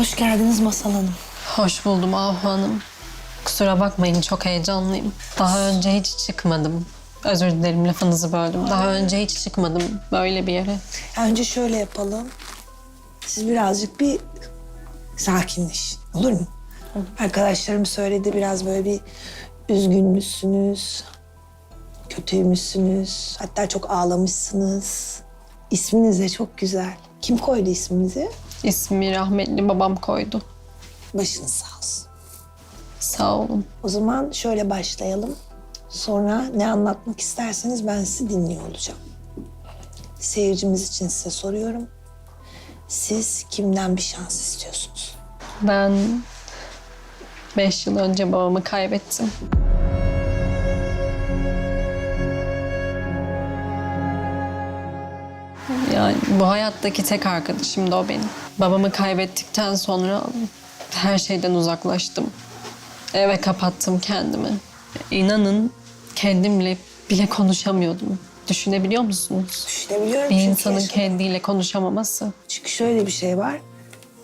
Hoş geldiniz Masal Hanım. Hoş buldum Ahu Hanım. Kusura bakmayın çok heyecanlıyım. Daha önce hiç çıkmadım. Özür dilerim lafınızı böldüm. Daha önce hiç çıkmadım böyle bir yere. Önce şöyle yapalım. Siz birazcık bir sakinleşin. Olur mu? Arkadaşlarım söyledi biraz böyle bir üzgünmüşsünüz. Kötüymüşsünüz. Hatta çok ağlamışsınız. İsminiz de çok güzel. Kim koydu isminizi? İsmi rahmetli babam koydu. Başınız sağ olsun. Sağ olun. O zaman şöyle başlayalım. Sonra ne anlatmak isterseniz ben sizi dinliyor olacağım. Seyircimiz için size soruyorum. Siz kimden bir şans istiyorsunuz? Ben beş yıl önce babamı kaybettim. Yani bu hayattaki tek arkadaşım da o benim. Babamı kaybettikten sonra her şeyden uzaklaştım. Eve kapattım kendimi. İnanın kendimle bile konuşamıyordum. Düşünebiliyor musunuz? Düşünebiliyorum Bir çünkü insanın yaşadım. kendiyle konuşamaması. Çünkü şöyle bir şey var.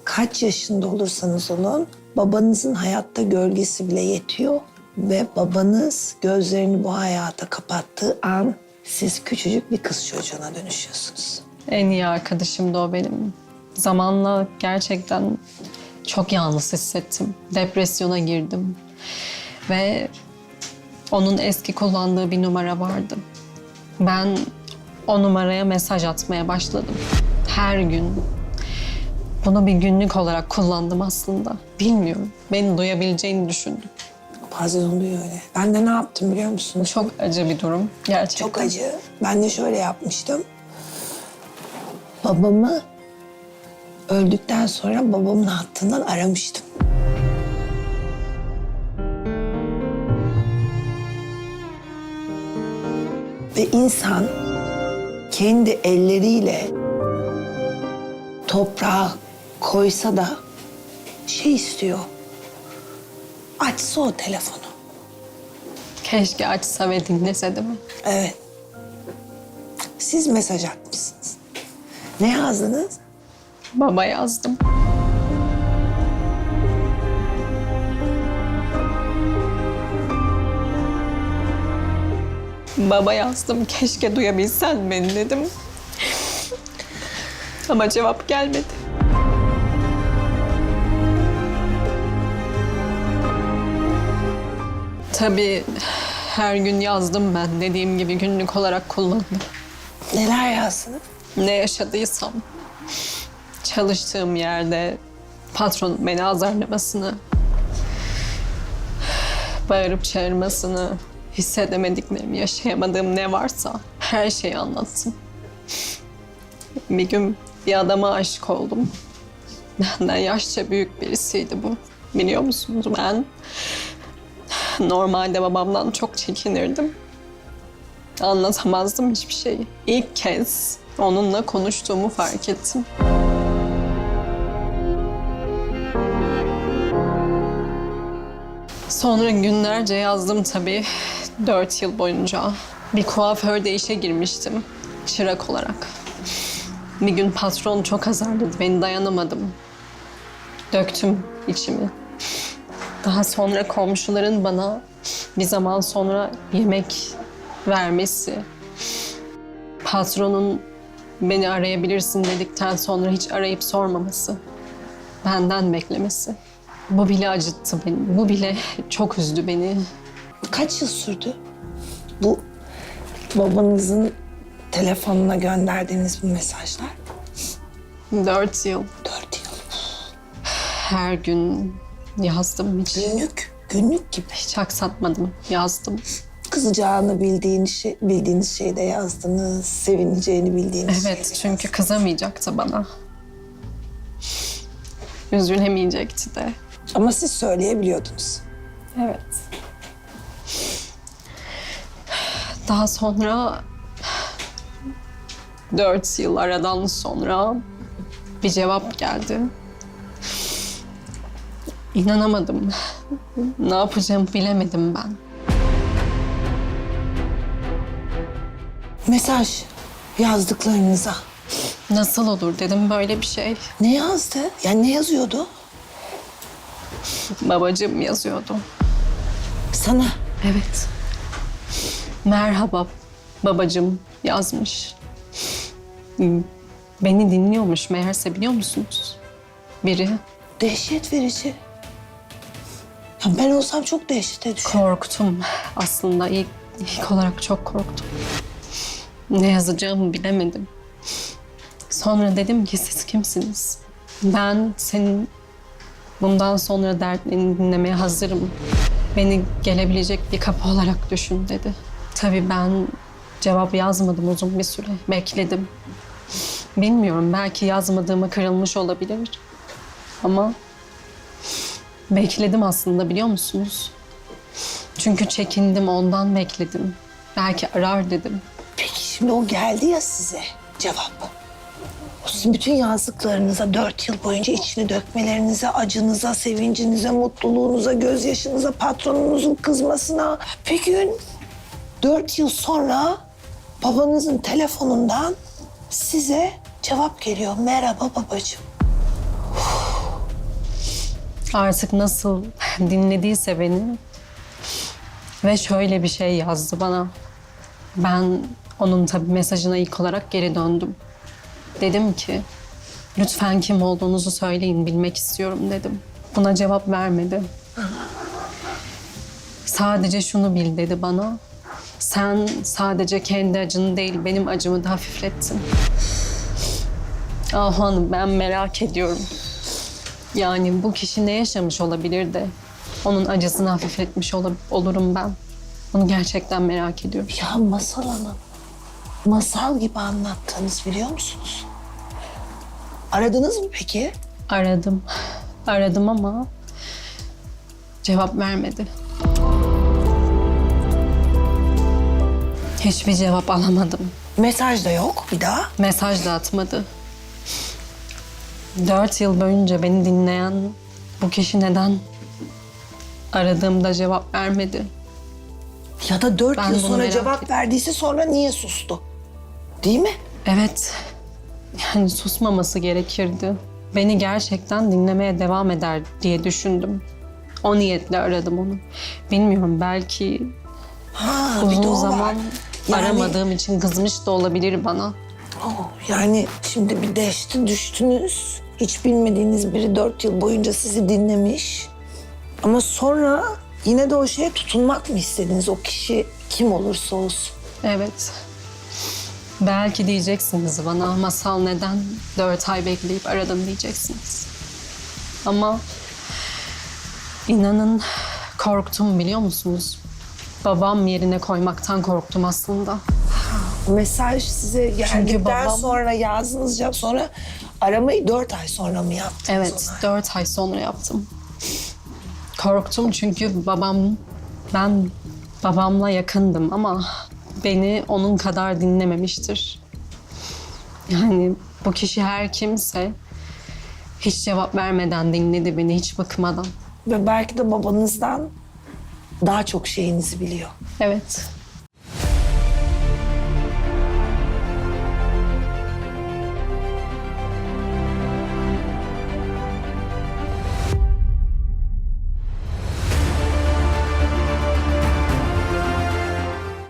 Kaç yaşında olursanız olun babanızın hayatta gölgesi bile yetiyor. Ve babanız gözlerini bu hayata kapattığı an siz küçücük bir kız çocuğuna dönüşüyorsunuz. En iyi arkadaşım da o benim. Zamanla gerçekten çok yalnız hissettim. Depresyona girdim. Ve onun eski kullandığı bir numara vardı. Ben o numaraya mesaj atmaya başladım. Her gün. Bunu bir günlük olarak kullandım aslında. Bilmiyorum. Beni duyabileceğini düşündüm. Bazen oluyor öyle. Ben de ne yaptım biliyor musunuz? Çok acı bir durum. Gerçekten. Çok acı. Ben de şöyle yapmıştım. Babamı öldükten sonra babamın hattından aramıştım. Ve insan kendi elleriyle toprağa koysa da şey istiyor. Açsa o telefonu. Keşke açsa ve dinlese değil mi? Evet. Siz mesaj atmışsınız. Ne yazdınız? Baba yazdım. Baba yazdım. Keşke duyabilsen beni dedim. Ama cevap gelmedi. Tabii her gün yazdım ben. Dediğim gibi günlük olarak kullandım. Neler yazdınız? Ne yaşadıysam çalıştığım yerde patronun beni azarlamasını, bağırıp çağırmasını, hissedemediklerimi, yaşayamadığım ne varsa her şeyi anlattım. Bir gün bir adama aşık oldum. Benden yaşça büyük birisiydi bu. Biliyor musunuz ben normalde babamdan çok çekinirdim. Anlatamazdım hiçbir şeyi. İlk kez onunla konuştuğumu fark ettim. Sonra günlerce yazdım tabii. Dört yıl boyunca. Bir kuaförde işe girmiştim. Çırak olarak. Bir gün patron çok azarladı. Beni dayanamadım. Döktüm içimi. Daha sonra komşuların bana bir zaman sonra yemek vermesi, patronun beni arayabilirsin dedikten sonra hiç arayıp sormaması, benden beklemesi. Bu bile acıttı beni. Bu bile çok üzdü beni. Kaç yıl sürdü? Bu babanızın telefonuna gönderdiğiniz bu mesajlar? Dört yıl Dört yıl. her gün yazdım hiç. Günlük, günlük gibi. Hiç aksatmadım. Yazdım. Kızacağını bildiğiniz, şey, bildiğiniz şeyi de yazdınız. Sevineceğini bildiğiniz Evet şeyi de çünkü kızamayacaktı bana. Üzülemeyecekti de. Ama siz söyleyebiliyordunuz. Evet. Daha sonra dört yıl aradan sonra bir cevap geldi. İnanamadım. Ne yapacağımı bilemedim ben. Mesaj yazdıklarınıza. Nasıl olur dedim böyle bir şey. Ne yazdı? Yani ne yazıyordu? Babacığım yazıyordu. Sana Evet. Merhaba babacığım yazmış. Beni dinliyormuş meğerse biliyor musunuz? Biri. dehşet verici. Ya ben olsam çok dehşete düşerim. Korktum aslında ilk, ilk olarak çok korktum. Ne yazacağımı bilemedim. Sonra dedim ki siz kimsiniz? Ben senin bundan sonra dertlerini dinlemeye hazırım. Beni gelebilecek bir kapı olarak düşün dedi. Tabii ben cevap yazmadım uzun bir süre. Bekledim. Bilmiyorum belki yazmadığıma kırılmış olabilir. Ama bekledim aslında biliyor musunuz? Çünkü çekindim ondan bekledim. Belki arar dedim. Şimdi o geldi ya size cevap. O sizin bütün yazdıklarınıza, dört yıl boyunca içini dökmelerinize, acınıza, sevincinize, mutluluğunuza, gözyaşınıza, patronunuzun kızmasına. Bir gün dört yıl sonra babanızın telefonundan size cevap geliyor. Merhaba babacığım. Artık nasıl dinlediyse beni ve şöyle bir şey yazdı bana. Ben onun tabii mesajına ilk olarak geri döndüm. Dedim ki lütfen kim olduğunuzu söyleyin bilmek istiyorum dedim. Buna cevap vermedi. Sadece şunu bil dedi bana. Sen sadece kendi acını değil benim acımı da hafiflettin. Ah hanım ben merak ediyorum. Yani bu kişi ne yaşamış olabilir de onun acısını hafifletmiş ol- olurum ben. Bunu gerçekten merak ediyorum. Ya Masal Hanım, masal gibi anlattınız biliyor musunuz? Aradınız mı peki? Aradım. Aradım ama cevap vermedi. Hiçbir cevap alamadım. Mesaj da yok bir daha. Mesaj da atmadı. Dört yıl boyunca beni dinleyen bu kişi neden aradığımda cevap vermedi? Ya da dört Ben yıl bunu sonra merak cevap ettim. verdiyse sonra niye sustu? Değil mi? Evet. Yani susmaması gerekirdi. Beni gerçekten dinlemeye devam eder diye düşündüm. O niyetle aradım onu. Bilmiyorum belki Ha, bir de uzun o var. zaman Yani- aramadığım için kızmış da olabilir bana. Oh, yani şimdi bir dehşete düştünüz. Hiç bilmediğiniz biri dört yıl boyunca sizi dinlemiş. Ama sonra yine de o şeye tutunmak mı istediniz? O kişi kim olursa olsun. Evet. Belki diyeceksiniz bana masal neden dört ay bekleyip aradım diyeceksiniz. Ama inanın korktum biliyor musunuz? Babam yerine koymaktan korktum aslında. Mesaj size geldikten babam- sonra yazdınız cevap sonra aramayı dört ay sonra mı yaptınız Evet, ona? dört ay sonra yaptım. Korktum çünkü babam, ben babamla yakındım ama beni onun kadar dinlememiştir. Yani bu kişi her kimse hiç cevap vermeden dinledi beni, hiç bakmadan. Ve belki de babanızdan daha çok şeyinizi biliyor. Evet,